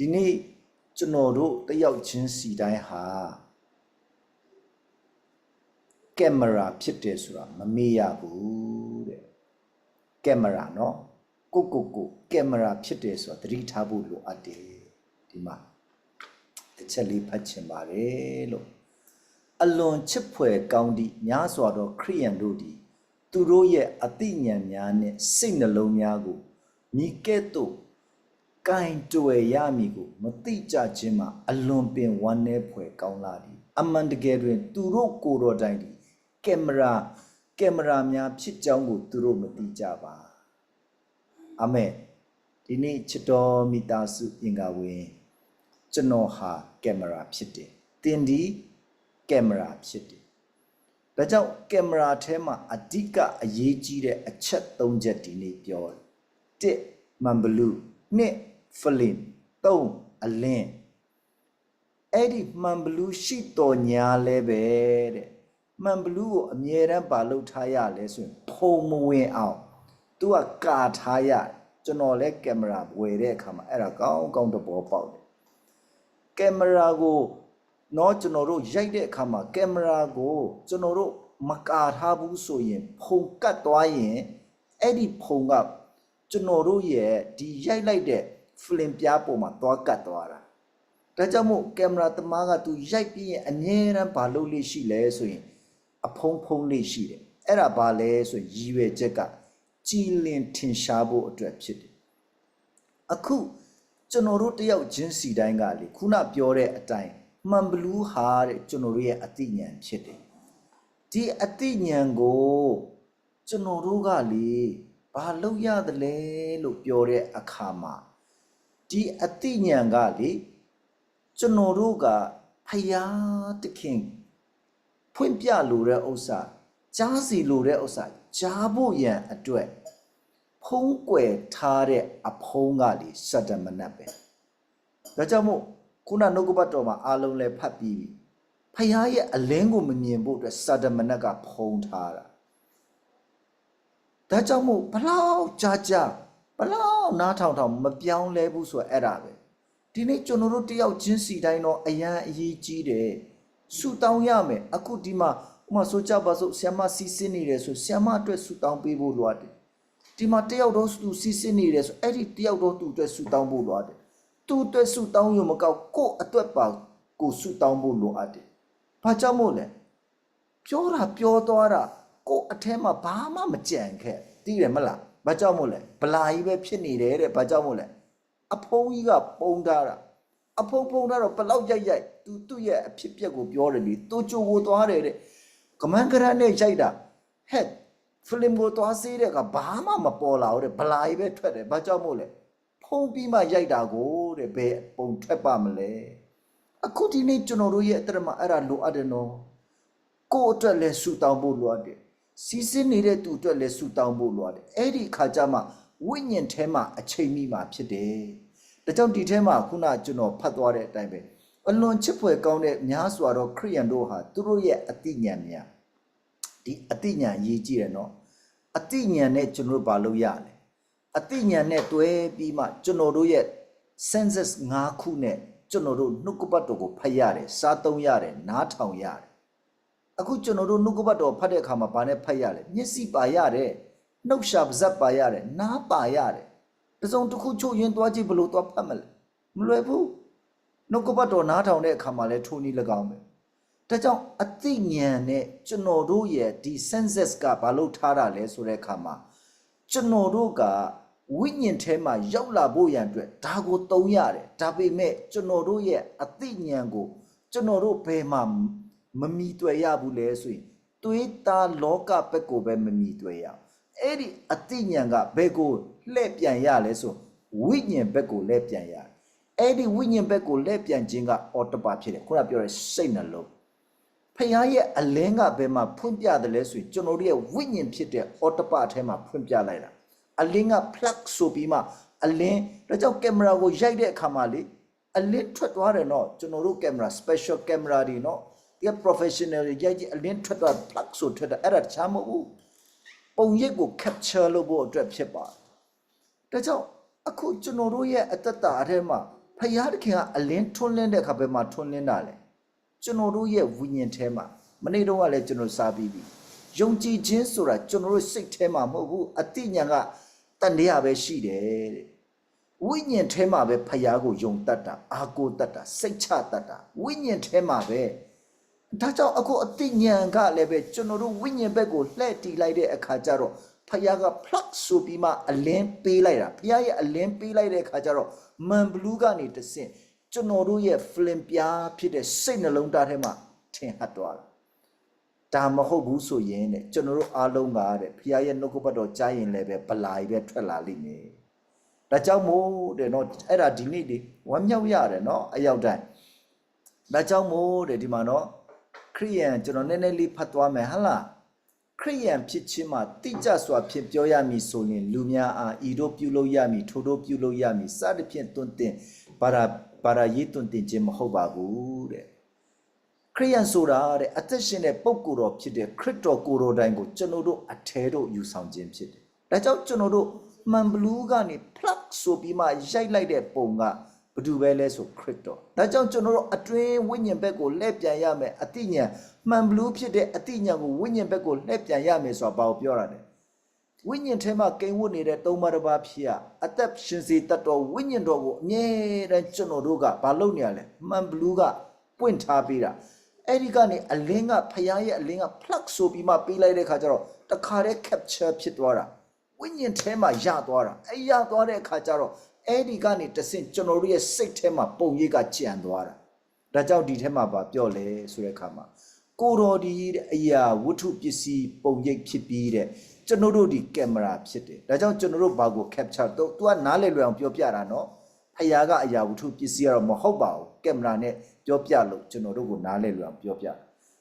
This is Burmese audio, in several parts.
ဒီနေ့ကျွန်တော်တို့တယောက်ချင်းစီတိုင်းဟာကင်မရာဖြစ်တယ်ဆိုတာမမေ့ရဘူးတဲ့ကင်မရာနော်ကိုကိုကိုကင်မရာဖြစ်တယ်ဆိုတာသတိထားဖို့လိုအပ်တယ်ဒီမှာတစ်ချက်လေးဖတ်ချင်ပါတယ်လို့အလွန်ချစ်ဖွယ်ကောင်းသည့်များစွာသောခရိယန်တို့သည် သူတို့ရဲ့အသိဉာဏ်များနှင့်စိတ်နှလုံးများကိုမိကဲ့သို့ ကင်တွယ်ရမည်ကိုမသိကြခြင်းမှာအလွန်ပင်ဝမ်းနည်းဖွယ်ကောင်းလာသည်အမှန်တကယ်တွင် သူတို့ကိုယ်တော်တိုင်သည်ကင်မရာကင်မရာများဖြစ်ကြောင်းကိုသူတို့မသိကြပါအာမင်ဒီနေ့ချစ်တော်မိသားစုအင်္ဂါဝင်ကျွန်တော်ဟာကင်မရာဖြစ်တယ်တင်ဒီကင်မရာဖြစ်တယ်ဒါကြောင့်ကင်မရာထဲမှာအဓိကအရေးကြီးတဲ့အချက်၃ချက်ဒီနေ့ပြောတယ်1မန်ဘလူး2ဖ flame သုံးအလင်းအဲ့ဒီမှန်ဘလူးရှိတော်ညာလဲပဲတဲ့မှန်ဘလူးကိုအမြဲတမ်းပါလုပ်ထားရလဲဆိုရင်ဖုံမဝင်အောင် तू ကကာထားရကျွန်တော်လဲကင်မရာဝယ်တဲ့အခါမှာအဲ့ဒါကောင်းကောင်းသဘောပေါက်တယ်ကင်မရာကိုတော့ကျွန်တော်တို့ရိုက်တဲ့အခါမှာကင်မရာကိုကျွန်တော်တို့မကာထားဘူးဆိုရင်ဖုံကတ်သွားရင်အဲ့ဒီဖုံကကျွန်တော်တို့ရဲ့ဒီရိုက်လိုက်တဲ့ film ပြားပေါ်မှာသွားကတ်သွားတာဒါကြောင့်မို့ကင်မရာသမားကသူရိုက်ပြီးရင်အမြဲတမ်းဘာလုပ်လို့ရှိလဲဆိုရင်အဖုံးဖုံးလေးရှိတယ်အဲ့ဒါဘာလဲဆိုရင်ရည်ရွယ်ချက်ကကြည်လင်ထင်ရှားဖို့အတွက်ဖြစ်တယ်အခုကျွန်တော်တို့တယောက်ချင်းစီတိုင်းကလေခုနပြောတဲ့အတိုင်းမှန်ဘလူးဟာတဲ့ကျွန်တော်တို့ရဲ့အသိဉာဏ်ဖြစ်တယ်ဒီအသိဉာဏ်ကိုကျွန်တော်တို့ကလေဘာလုပ်ရသလဲလို့ပြောတဲ့အခါမှာ ဒီအသိဉာဏ်ကလေကျွန်တော်တို့ကဖယားတခင်ဖွင့်ပြလိုတဲ့ဥစ္စာကြားစီလိုတဲ့ဥစ္စာကြားဖို့ရန်အတွက်ဖုံးကွယ်ထားတဲ့အဖုံးကလေစတ္တမနတ်ပဲဒါကြောင့်မို့ခုနနှုတ်ကပတ်တော်မှာအားလုံးလဲဖတ်ပြီးပြီဖယားရဲ့အလင်းကိုမမြင်ဖို့အတွက်စတ္တမနတ်ကဖုံးထားတာဒါကြောင့်မို့ဘလောက်ကြာကြာ ဘလောက်နားထောင်ထောင်မပြောင်းလဲဘူးဆိုအဲ့ဒါပဲဒီနေ့ကျွန်တော်တို့တယောက်ချင်းစီတိုင်းတော့အရန်အရေးကြီးတယ်ဆူတောင်းရမယ်အခုဒီမှာဥမာဆိုကြပါစို့ဆီယမစီစစ်နေတယ်ဆိုဆီယမအတွက်ဆူတောင်းပေးဖို့လိုအပ်တယ်ဒီမှာတယောက်တော့သူစီစစ်နေတယ်ဆိုအဲ့ဒီတယောက်တော့သူ့အတွက်ဆူတောင်းဖို့လိုအပ်တယ်သူ့အတွက်ဆူတောင်းရုံမကောက်ကိုယ့်အတွက်ပါကိုယ်ဆူတောင်းဖို့လိုအပ်တယ်ဘာကြောင့်မို့လဲပြောတာပြောသွားတာကိုယ်အထဲမှာဘာမှမကြံခဲ့သိတယ်မလား ဘာကြောင့်မို့လဲဗလာကြီးပဲဖြစ်နေတယ်တဲ့ဘာကြောင့်မို့လဲအဖုံးကြီးကပုံထားတာအဖုံးပုံထားတော့ဘလောက်ရိုက်ရိုက်သူသူ့ရဲ့အဖြစ်ပြက်ကိုပြောတယ်လေသူကြိုကိုသွားတယ်တဲ့ကမန်ကရန်နဲ့ရိုက်တာဟက်ဖလင်ကိုသွားစေးတဲ့ကဘာမှမပေါ်လာဘူးတဲ့ဗလာကြီးပဲထွက်တယ်ဘာကြောင့်မို့လဲဖုံးပြီးမှရိုက်တာကိုတဲ့ဘယ်ပုံထွက်ပါမလဲအခုဒီနေ့ကျွန်တော်တို့ရဲ့အတ္တမှာအဲ့ဒါလိုအပ်တယ်နော်ကိုယ့်အတွက်လည်းဆူတောင်းဖို့လိုအပ်တယ် စီစစ်နေတဲ့သူအတွက်လည်းဆူတောင်းဖို့လိုအပ်တယ်အဲ့ဒီခါကျမှဝိညာဉ်ထဲမှာအချိန်မိမှာဖြစ်တယ်ဒါကြောင့်ဒီထဲမှာခုနကျွန်တော်ဖတ်သွားတဲ့အတိုင်းပဲအလွန်ချစ်ဖွယ်ကောင်းတဲ့များစွာသောခရိယန်တို့ဟာသူတို့ရဲ့အသိဉာဏ်များဒီအသိဉာဏ်ရေးကြည့်တယ်နော်အသိဉာဏ်နဲ့ကျွန်တော်တို့ဘာလုပ်ရလဲအသိဉာဏ်နဲ့တွဲပြီးမှကျွန်တော်တို့ရဲ့ senses ၅ခုနဲ့ကျွန်တော်တို့နှုတ်ကပတ်တော်ကိုဖတ်ရတယ်စားသုံးရတယ်နားထောင်ရတယ် အခုကျွန်တော်တို့နှုတ်ကပတ်တော်ဖတ်တဲ့အခါမှာဘာနဲ့ဖတ်ရလဲမျက်စိပါရတယ်နှုတ်ရှာပါဇက်ပါရတယ်နားပါရတယ်တစုံတစ်ခုချုပ်ရင်သွားကြည့်ဘလို့သွားဖတ်မလဲမလွယ်ဘူးနှုတ်ကပတ်တော်နားထောင်တဲ့အခါမှာလဲထိုနည်း၎င်းပဲဒါကြောင့်အသိဉာဏ်နဲ့ကျွန်တော်တို့ရဲ့ဒီ senses ကဘာလို့ထားတာလဲဆိုတဲ့အခါမှာကျွန်တော်တို့ကဝိညာဉ်ထဲမှာရောက်လာဖို့ရန်အတွက်ဒါကိုသုံးရတယ်ဒါပေမဲ့ကျွန်တော်တို့ရဲ့အသိဉာဏ်ကိုကျွန်တော်တို့ဘယ်မှာ မမီတွေ့ရဘူးလဲဆိုရင်သွေးသားလောကဘက်ကိုပဲမမီတွေ့ရအောင်အဲ့ဒီအတိညာဏ်ကဘယ်ကိုလှည့်ပြန်ရလဲဆိုဝိညာဉ်ဘက်ကိုလှည့်ပြန်ရတယ်အဲ့ဒီဝိညာဉ်ဘက်ကိုလှည့်ပြန်ခြင်းကအော်တပါဖြစ်တယ်ခုနပြောတဲ့စိတ်နှလုံးဖခင်ရဲ့အလင်းကဘယ်မှာဖွင့်ပြတယ်လဲဆိုရင်ကျွန်တော်တို့ရဲ့ဝိညာဉ်ဖြစ်တဲ့အော်တပါအထဲမှာဖွင့်ပြလိုက်တာအလင်းက plug ဆိုပြီးမှအလင်းဒါကြောင့်ကင်မရာကိုရိုက်တဲ့အခါမှာလေအလင်းထွက်သွားတယ်နော်ကျွန်တော်တို့ကင်မရာ special camera တွေနော် ဒီက professional တွေရိုက်ကြည့်အလင်းထွက်သွား plug ဆိုထွက်တာအဲ့ဒါတခြားမဟုတ်ဘူးပုံရိပ်ကို capture လုပ်ဖို့အတွက်ဖြစ်ပါတယ်ဒါကြောင့်အခုကျွန်တော်တို့ရဲ့အတ္တတာအထဲမှာဖယားတခင်ကအလင်းထွန်းလင်းတဲ့အခါပဲမှာထွန်းလင်းတာလေကျွန်တော်တို့ရဲ့ဝိညာဉ်ထဲမှာမနေ့တော့ကလည်းကျွန်တော်စာပြီးပြီယုံကြည်ခြင်းဆိုတာကျွန်တော်တို့စိတ်ထဲမှာမဟုတ်ဘူးအတိညာကတန်တရားပဲရှိတယ်တဲ့ဝိညာဉ်ထဲမှာပဲဖယားကိုယုံတတ်တာအာကိုတတ်တာစိတ်ချတတ်တာဝိညာဉ်ထဲမှာပဲ ဒါကြောင့်အခုအတိညာကလည်းပဲကျွန်တော်တို့ဝိညာဉ်ဘက်ကိုလှည့်တီးလိုက်တဲ့အခါကျတော့ဖယားက plug ဆိုပြီးမှအလင်းပေးလိုက်တာဖယားရဲ့အလင်းပေးလိုက်တဲ့အခါကျတော့မန်ဘလူးကနေတဆင့်ကျွန်တော်တို့ရဲ့ flame ပြားဖြစ်တဲ့စိတ်နှလုံးသားထဲမှာထင်ဟပ်သွားတာဒါမဟုတ်ဘူးဆိုရင်တဲ့ကျွန်တော်တို့အားလုံးကတဲ့ဖယားရဲ့နှုတ်ကပတ်တော်ကြားရင်လည်းပဲဗလာကြီးပဲထွက်လာလိမ့်မယ်ဒါကြောင့်မို့တဲ့နော်အဲ့ဒါဒီနေ့ဒီဝမ်းမြောက်ရတယ်နော်အရောက်တိုင်းဒါကြောင့်မို့တဲ့ဒီမှာနော် ခရိယန်ကျွန်တော်နည်းနည်းလေးဖတ်သွားမယ်ဟဟလားခရိယန်ဖြစ်ခြင်းမှာတိကျစွာဖြင့်ပြောရမည်ဆိုရင်လူများအားဤတို့ပြုလုပ်ရမည်ထိုတို့ပြုလုပ်ရမည်စသဖြင့်တွင်တင်ဘာရာဘာရာရေးတွင်တင်ခြင်းမဟုတ်ပါဘူးတဲ့ခရိယန်ဆိုတာတဲ့အသက်ရှင်တဲ့ပုဂ္ဂိုလ်တော်ဖြစ်တဲ့ခရစ်တော်ကိုယ်တော်တိုင်ကိုကျွန်တော်တို့အထဲတို့ယူဆောင်ခြင်းဖြစ်တယ်ဒါကြောင့်ကျွန်တော်တို့မှန်ဘလူးကနေ plug ဆိုပြီးမှရိုက်လိုက်တဲ့ပုံက ဘာတူပဲလဲဆိုခရစ်တော်ဒါကြောင့်ကျွန်တော်တို့အတွင်းဝိညာဉ်ဘက်ကိုလှည့်ပြန်ရမယ်အတိညာဏ်မှန်ဘလူးဖြစ်တဲ့အတိညာဏ်ကိုဝိညာဉ်ဘက်ကိုလှည့်ပြန်ရမယ်ဆိုတာဘာကိုပြောတာလဲဝိညာဉ်ထဲမှာကိန်းဝတ်နေတဲ့သုံးပါးတစ်ပါးဖြစ်ရအသက်ရှင်စေတတ်တော်ဝိညာဉ်တော်ကိုအမြဲတမ်းကျွန်တော်တို့ကဘာလုပ်နေရလဲမှန်ဘလူးကပွင့်ထားပေးတာအဲ့ဒီကနေအလင်းကဖရားရဲ့အလင်းက plug ဆိုပြီးမှပေးလိုက်တဲ့ခါကျတော့တခါတည်း capture ဖြစ်သွားတာဝိညာဉ်ထဲမှာရသွားတာအဲရသွားတဲ့အခါကျတော့ အဲ့ဒီကနေတဆင့်ကျွန်တော်တို့ရဲ့စိတ်ထဲမှာပုံရိပ်ကကြံသွားတာဒါကြောင့်ဒီထဲမှာပါပြောလဲဆိုတဲ့အခါမှာကိုတော်ဒီတဲ့အရာဝတ္ထုပစ္စည်းပုံရိပ်ဖြစ်ပြီးတဲ့ကျွန်တော်တို့ဒီကင်မရာဖြစ်တယ်ဒါကြောင့်ကျွန်တော်တို့ဘာကို capture တော့ तू ကနားလည်လွယ်အောင်ပြောပြတာနော်ဖယားကအရာဝတ္ထုပစ္စည်းကတော့မဟုတ်ပါဘူးကင်မရာနဲ့ပြောပြလို့ကျွန်တော်တို့ကိုနားလည်လွယ်အောင်ပြောပြတာ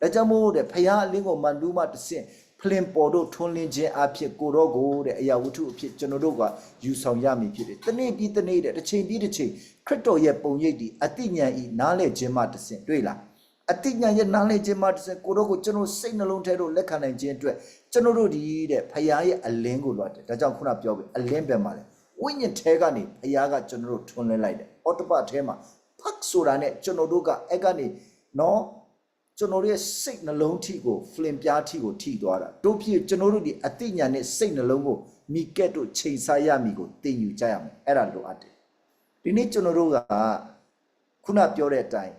ဒါကြောင့်မို့တဲ့ဖယားအလင်းကိုမန်လူးမတဆင့် ဖလင်ပေါ်တို့ထွန်းလင်းခြင်းအဖြစ်ကိုတော့ကိုတဲ့အရာဝတ္ထုအဖြစ်ကျွန်တော်တို့ကယူဆောင်ရမည်ဖြစ်တယ်။တနေ့ပြီးတနေ့တဲ့တစ်ချိန်ပြီးတစ်ချိန်ခရစ်တော်ရဲ့ပုံရိပ်ဒီအတိညာဏ်ဤနားလဲခြင်းမှတဆင့်တွေ့လား။အတိညာဏ်ရဲ့နားလဲခြင်းမှတဆင့်ကိုတော့ကိုကျွန်တော်စိတ်နှလုံးထဲတို့လက်ခံနိုင်ခြင်းအတွက်ကျွန်တော်တို့ဒီတဲ့ဖယားရဲ့အလင်းကိုလွှတ်တယ်။ဒါကြောင့်ခုနပြောပြီအလင်းပဲမှာလေဝိညာဉ်ထဲကနေဖယားကကျွန်တော်တို့ထွန်းလင်းလိုက်တယ်။အော်တပတ်ထဲမှာဖတ်ဆိုတာနဲ့ကျွန်တော်တို့ကအဲ့ကနေနော် ကျွန်တော်တို့ရဲ့စိတ်နှလုံးထိကို flame ပြားထိကိုထိသွားတာတို့ဖြစ်ကျွန်တော်တို့ဒီအတိညာနဲ့စိတ်နှလုံးကိုမိကက်တို့ချိန်ဆရမိကိုတင်ယူကြရမယ်အဲ့ဒါလိုအပ်တယ်ဒီနေ့ကျွန်တော်တို့ကခုနပြောတဲ့အတိုင်း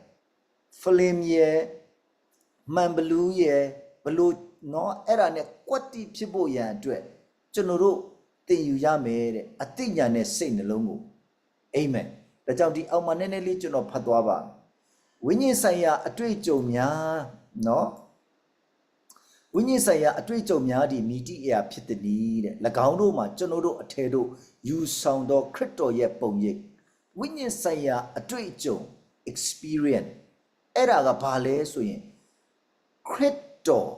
flame ရဲ့မှန်ဘလူးရဲ့ဘလို့เนาะအဲ့ဒါနဲ့ကွက်တိဖြစ်ဖို့ရန်အတွက်ကျွန်တော်တို့တင်ယူရမယ်တဲ့အတိညာနဲ့စိတ်နှလုံးကိုအာမင်ဒါကြောင့်ဒီအောက်မှာနည်းနည်းလေးကျွန်တော်ဖတ်သွားပါမယ် ဝိညာဉ်ဆိုင်ရာအတွေ့အကြုံများနော်ဝိညာဉ်ဆိုင်ရာအတွေ့အကြုံများဒီမိတိအရာဖြစ်သည်နီးတဲ့၎င်းတို့မှာကျွန်တော်တို့အထဲတို့ယူဆောင်သောခရစ်တော်ရဲ့ပုံရိပ်ဝိညာဉ်ဆိုင်ရာအတွေ့အကြုံ experience အဲ့ဒါကဘာလဲဆိုရင်ခရစ်တော်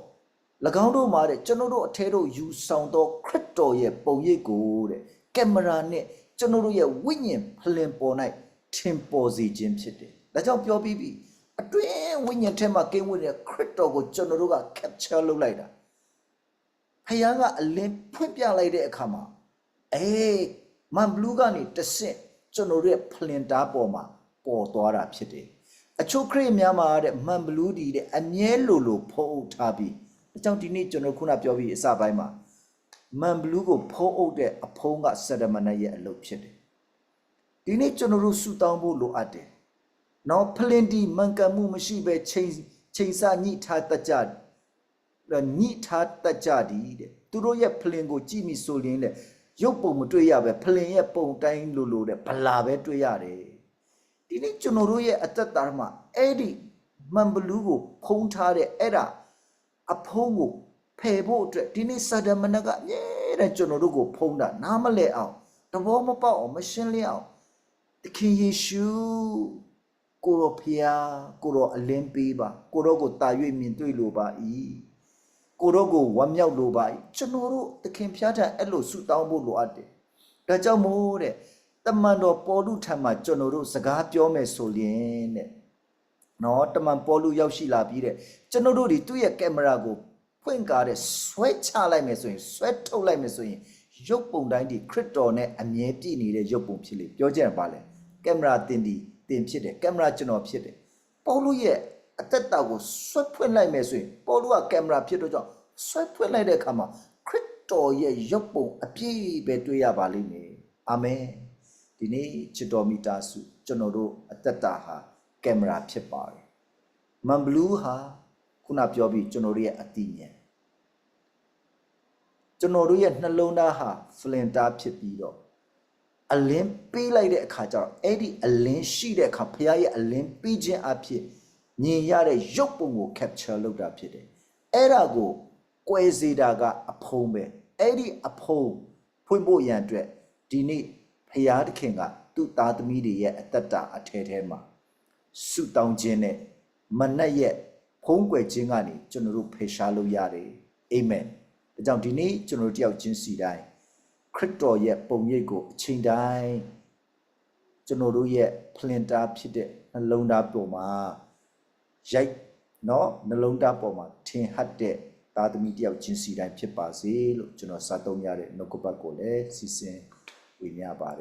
၎င်းတို့မှာတဲ့ကျွန်တော်တို့အထဲတို့ယူဆောင်သောခရစ်တော်ရဲ့ပုံရိပ်ကိုတဲ့ကင်မရာနဲ့ကျွန်တော်တို့ရဲ့ဝိညာဉ်ဖလင်ပေါ်၌ထင်ပေါ်စေခြင်းဖြစ်တယ် ဒါကြောင့်ပြောပြီးပြီအတွင်းဝိညာဉ်ထဲမှာကိန်းဝင်တဲ့ခရစ်တော်ကိုကျွန်တော်တို့က capture လုပ်လိုက်တာ။ဖခင်ကအလင်းဖွင့်ပြလိုက်တဲ့အခါမှာအေးမန်ဘလူးကနေတဆင့်ကျွန်တော်တို့ရဲ့ဖလင်တားပေါ်မှာပေါ်သွားတာဖြစ်တယ်။အချို့ခရစ်များမှာတဲ့မန်ဘလူးဒီတဲ့အမြဲလိုလိုဖုံးအုပ်ထားပြီးဒါကြောင့်ဒီနေ့ကျွန်တော်ခုနပြောပြီးအစပိုင်းမှာမန်ဘလူးကိုဖုံးအုပ်တဲ့အဖုံးကဆဒမနရဲ့အလုပ်ဖြစ်တယ်။ဒီနေ့ကျွန်တော်တို့ဆူတောင်းဖို့လိုအပ်တယ်။ နော်ဖလင်တီမှန်ကန်မှုမရှိပဲချိန်ချိန်ဆညှိထားတတ်ကြညှိထားတတ်ကြသည်တဲ့။သူတို့ရဲ့ဖလင်ကိုကြည့်မိဆိုရင်လေရုပ်ပုံမတွေ့ရပဲဖလင်ရဲ့ပုံတိုင်းလိုလိုတဲ့ဗလာပဲတွေ့ရတယ်။ဒီနေ့ကျွန်တော်တို့ရဲ့အသက်တာမှာအဲ့ဒီမန်ဘလူးကိုဖုံးထားတဲ့အဲ့ဒါအဖုံးကိုဖယ်ဖို့အတွက်ဒီနေ့စာဒမနကအမြဲတမ်းကျွန်တော်တို့ကိုဖုံးတာနားမလဲအောင်သဘောမပေါက်အောင်မရှင်းလင်းအောင်သခင်ယေရှု ကိုရောဖျားကိုရောအလင်းပေးပါကိုရောကိုတာ၍မြင်တွေ့လိုပါ၏ကိုရောကိုဝမ်းမြောက်လိုပါ၏ကျွန်တော်တို့သခင်ဖျားထံအဲ့လိုဆုတောင်းဖို့လိုအပ်တယ်ဒါကြောင့်မို့တဲ့တမန်တော်ပေါ်လူထံမှာကျွန်တော်တို့စကားပြောမယ်ဆိုရင်တဲ့နော်တမန်ပေါ်လူရောက်ရှိလာပြီးတဲ့ကျွန်တော်တို့ဒီသူ့ရဲ့ကင်မရာကိုဖွင့်ကားတဲ့ဆွဲချလိုက်မယ်ဆိုရင်ဆွဲထုတ်လိုက်မယ်ဆိုရင်ရုပ်ပုံတိုင်းဒီခရစ်တော်နဲ့အမြဲပြည့်နေတဲ့ရုပ်ပုံဖြစ်လေပြောကြရပါလေကင်မရာတင်ဒီ တင်ဖြစ်တယ်ကင်မရာကျွန်တော်ဖြစ်တယ်ပေါလုရဲ့အသက်တာကိုဆွတ်ဖွင့်လိုက်မယ်ဆိုရင်ပေါလုကကင်မရာဖြစ်တော့ကြောင့်ဆွတ်ဖွင့်လိုက်တဲ့အခါမှာခရစ်တော်ရဲ့ရုပ်ပုံအပြည့်ပဲတွေ့ရပါလိမ့်မယ်အာမင်ဒီနေ့ချစ်တော်မိသားစုကျွန်တော်တို့အသက်တာဟာကင်မရာဖြစ်ပါတယ်မန်ဘလူးဟာခုနပြောပြီးကျွန်တော်တို့ရဲ့အတိညာဉ်ကျွန်တော်တို့ရဲ့နှလုံးသားဟာဖလင်တာဖြစ်ပြီးတော့ အလင်းပေးလိုက်တဲ့အခါကျတော့အဲ့ဒီအလင်းရှိတဲ့အခါဖခင်ရဲ့အလင်းပေးခြင်းအဖြစ်မြင်ရတဲ့ရုပ်ပုံကို capture လုပ်တာဖြစ်တယ်။အဲ့ဒါကိုကွယ်စေတာကအဖုံးပဲ။အဲ့ဒီအဖုံးဖွင့်ဖို့ရန်အတွက်ဒီနေ့ဖခင်သခင်ကသူ့သားသမီးတွေရဲ့အသက်တာအထဲထဲမှာဆုတောင်းခြင်းနဲ့မနက်ရဲ့ဖုံးကွယ်ခြင်းကနေကျွန်တော်တို့ဖေရှားလို့ရတယ်။အာမင်။ဒါကြောင့်ဒီနေ့ကျွန်တော်တို့တယောက်ချင်းစီတိုင်း ခရစ်တော်ရဲ့ပုံရိပ်ကိုအချိန်တိုင်းကျွန်တော်တို့ရဲ့ဖလင်တာဖြစ်တဲ့နှလုံးသားပေါ်မှာရိုက်နော်နှလုံးသားပေါ်မှာထင်ဟပ်တဲ့သားသမီးတယောက်ချင်းစီတိုင်းဖြစ်ပါစေလို့ကျွန်တော်စာသုံးရတဲ့နှုတ်ကပတ်ကိုလည်းစီစဉ်ဝေမျှပါတယ်